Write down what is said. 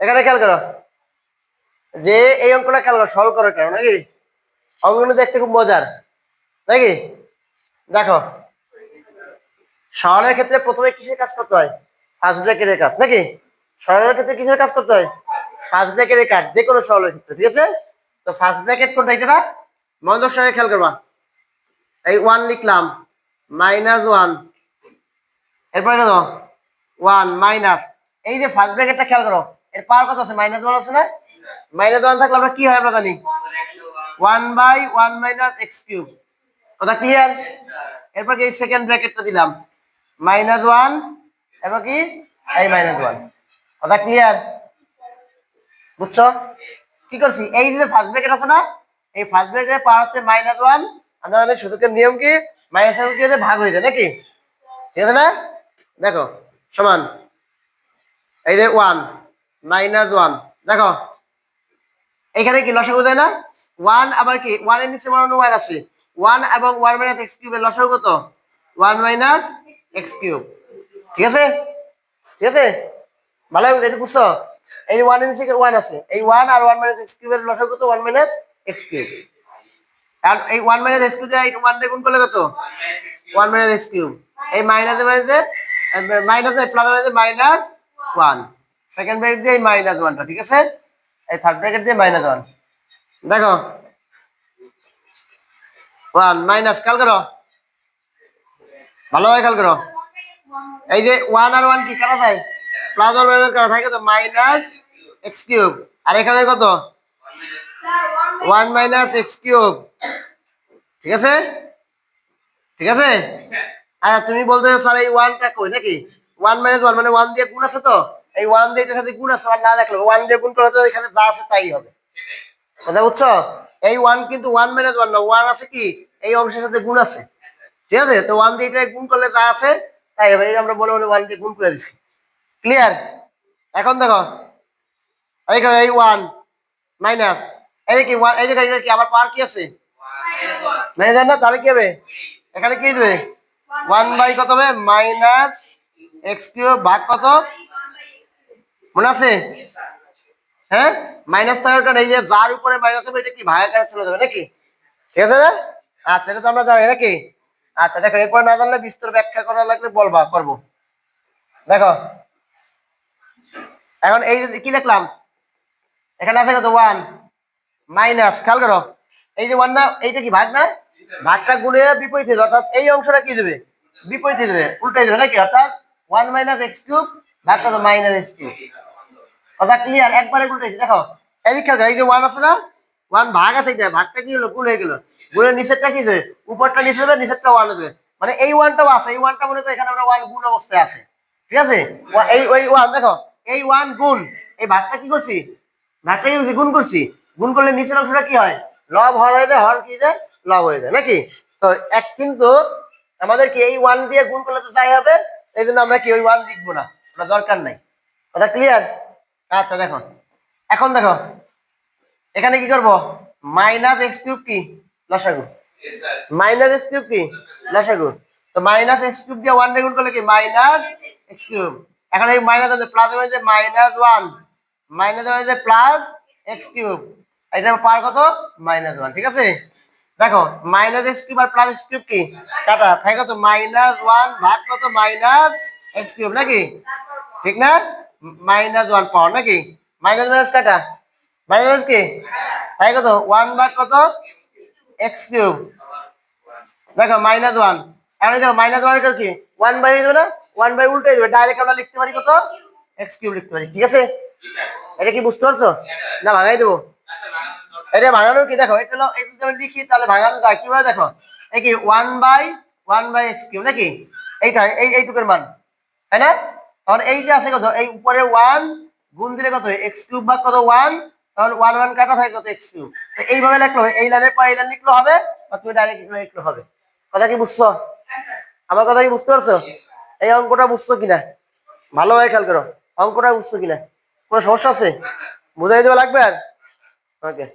এখানে খেয়াল করো। যে এই অঙ্কটা খেয়াল করো, সরল করো কেন, নাকি? অঙ্কগুলো দেখতে খুব মজার, নাকি? দেখো, সরলের ক্ষেত্রে প্রথমে কিসের কাজ করতে হয়? ফার্স্ট ব্র্যাকেটের কাজ নাকি? সরলের ক্ষেত্রে কিসের কাজ করতে হয়? ফার্স্ট ব্র্যাকেটের কাজ যে কোনো সরলের ক্ষেত্রে, ঠিক আছে? তো ফার্স্ট ব্র্যাকেট কোনটা এটা মনোযোগ সঙ্গে খেয়াল করবা। এই ওয়ান লিখলাম মাইনাস ওয়ান এরপরে ওয়ান মাইনাস এই যে ফার্স্ট ব্র্যাকেটটা খেয়াল করো, এর পাওয়ার কত আছে? মাইনাস ওয়ান আছে না? মাইনাস ওয়ান থাকলে আমরা কি হয় আমরা জানি? One by one minus x cube কথা ক্লিয়ার এরপর কি সেকেন্ড ব্র্যাকেটটা দিলাম। মাইনাস ওয়ান এরপর কি? এই মাইনাস ওয়ান কথা ক্লিয়ার বুঝছ? কি করছি? এই যে ফার্স্ট ব্র্যাকেট আছে না, এই ফার্স্ট ব্র্যাকেটের পাওয়ার হচ্ছে মাইনাস ওয়ান আমরা জানি সূচকের নিয়ম কি? মাইনাস ওয়ান কি ভাগ হয়ে যায়, নাকি? ঠিক আছে না? দেখো, সমান। এই যে ওয়ান মাইনাস ওয়ান দেখো। এখানে কি লসাগু দেয় না? ওয়ান আবার কি? ওয়ানের নিচে বানানো ওয়ান আছে। ওয়ান এবং ওয়ান মাইনাস এক্স কিউবের লসাগু কত? ওয়ান মাইনাস এক্স কিউব ঠিক আছে? ঠিক আছে? ভালো হবে এটা বুঝছ? এই ওয়ান নিচে ওয়ান আছে। এই ওয়ান আর ওয়ান মাইনাস এক্স কিউবের লসাগু কত? ওয়ান মাইনাস এক্স কিউব আর এই ওয়ান মাইনাস এক্স কিউব এই ওয়ান দিয়ে গুণ করলে কত? ওয়ান মাইনাস এক্স কিউব এই মাইনাস মাইনাসে মাইনাস প্লাস মাইনাসে মাইনাস ওয়ান সেকেন্ড ব্র্যাকেট দিয়ে মাইনাস ওয়ানটা ঠিক আছে? এই থার্ড ব্র্যাকেট দিয়ে মাইনাস ওয়ান দেখো। ওয়ান মাইনাস কাল করো। ভালোভাবে খেয়াল করো। এই যে ওয়ান আর ওয়ান কি কাটা যায় প্লাস ওয়ান মাইনাস কাটা থাকে তো মাইনাস এক্স কিউব আর এখানে কত? ওয়ান মাইনাস এক্স কিউব ঠিক আছে? ঠিক আছে? আচ্ছা তুমি বলতে স্যার, এই ওয়ানটা কই? নাকি? ওয়ান মাইনাস ওয়ান মানে ওয়ান দিয়ে গুণ আছে তো? এই ওয়ান দিয়ে এটার সাথে গুণ আছে আর না দেখলে ওয়ান দিয়ে গুণ করে তো এখানে যা আছে তাই হবে। কথা বুঝছ? এই ওয়ান কিন্তু ওয়ান মাইনাস ওয়ান না ওয়ান আছে কি? এই অংশের সাথে গুণ আছে। ঠিক আছে? তো ওয়ান দিয়ে এটা গুণ করলে যা আছে তাই হবে। এই আমরা বলে বলে ওয়ান দিয়ে গুণ করে দিচ্ছি ক্লিয়ার এখন দেখো। এইখানে এই ওয়ান মাইনাস এই যে কি ওয়ান এই যে কি আবার পাওয়ার কি আছে? মাইনাস না? তাহলে কি হবে? এখানে কি দেবে? ওয়ান বাই কত হবে? মাইনাস এক্স কিউব ভাগ কত? মনে আছে? হ্যাঁ? মাইনাস থাকার এই যে যার উপরে মাইনাস হবে, এটা কি ভাগ আকারে চলে যাবে নাকি? ঠিক আছে না আচ্ছা এটা তো আমরা জানি নাকি? আচ্ছা দেখো, এরপর না জানলে বিস্তর ব্যাখ্যা করা লাগলে বলবা, করব। দেখো। এখন এই কি লিখলাম? এখানে আছে কত? ওয়ান মাইনাস খেয়াল করো। এই যে ওয়ান না এইটা কি ভাগ না? ভাগটা গুণে বিপরীত হয়ে অর্থাৎ এই অংশটা কি দেবে? বিপরীত হয়ে যাবে উল্টাই দেবে নাকি, অর্থাৎ ওয়ান মাইনাস এক্স কিউব ভাগ কত মাইনাস এক্স কিউব কথা ক্লিয়ার একবারে উল্টাইছে দেখো। এই যে এই যে ওয়ান আছে না? ওয়ান ভাগ আছে এটা ভাগটা কি হলো? গুণ হয়ে গেল। গুণের নিচেরটা কি হবে উপরটা নিচে দেবে নিচেরটা ওয়ান হবে। মানে এই ওয়ানটাও আছে, এই ওয়ানটা মনে করো এখানে আমরা ওয়ান গুণ অবস্থায় আছে। ঠিক আছে? এই ওই ওয়ান দেখো, এই ওয়ান গুণ, এই ভাগটা কি করছি? ভাগটা কি করছি? গুণ করছি। গুণ করলে নিচের অংশটা কি হয়? লব হর হয়ে যায় হর কি যায়? লব হয়ে যায়, নাকি? তো এক কিন্তু আমাদের কি এই ওয়ান দিয়ে গুণ করলে তো যাই হবে? এই জন্য আমরা কি ওই ওয়ান লিখব না? ওটা দরকার নাই। কথা ক্লিয়ার আচ্ছা দেখো। এখন দেখো। এখানে কি করব? মাইনাস এক্স কিউব কি? লসাগু। মাইনাস এক্স কিউব কি? লসাগু। তো মাইনাস এক্স কিউব দিয়ে ওয়ান গুণ করলে কি? মাইনাস এক্স কিউব এখন এই মাইনাস আছে প্লাস হয়েছে মাইনাস ওয়ান মাইনাস হয়েছে প্লাস এক্স কিউব এটা পার কত? মাইনাস ওয়ান ঠিক আছে? দেখো মাইনাস এক্স কিউব আর প্লাস এক্স কিউব কি? কাটা। থাকে কত মাইনাস ওয়ান ভাগ কত? মাইনাস এক্স কিউব নাকি? ঠিক না? মাইনাস ওয়ান পাওয়ার নাকি? মাইনাস মাইনাস কাটা। মাইনাস কি? তাই কত ওয়ান ভাগ কত? এক্স কিউব দেখো মাইনাস ওয়ান এখন দেখো মাইনাস ওয়ান কি? ওয়ান বাই দেবে না? ওয়ান বাই উল্টে দেবে ডাইরেক্ট আমরা লিখতে পারি কত? এক্স কিউব লিখতে পারি। ঠিক আছে? এটা কি বুঝতে পারছ? না, ভাঙাই দেবো। এটা ভাঙানো কি? দেখো, এটা যদি আমি লিখি, তাহলে ভাঙানো যায়। কীভাবে দেখো? এই কি one by one by x cube নাকি? এইটা, এই, এইটুকুর মান। তাই না? তখন এই যে আছে কত? এই উপরে ওয়ান গুণ দিলে কত এক্স কিউব বা কত ওয়ান তখন ওয়ান ওয়ান কাটা থাকে কত? এক্স কিউব তো এইভাবে লিখলো এই লাইনের পর এই লাইন লিখলো হবে বা তুমি ডাইরেক্ট লিখলো হবে। কথা কি বুঝছ? আমার কথা কি বুঝতে পারছ? এই অঙ্কটা বুঝছ কিনা? ভালোভাবে খেয়াল করো। অঙ্কটা বুঝছ কিনা? কোনো সমস্যা আছে? বুঝাই দেওয়া লাগবে আর? ওকে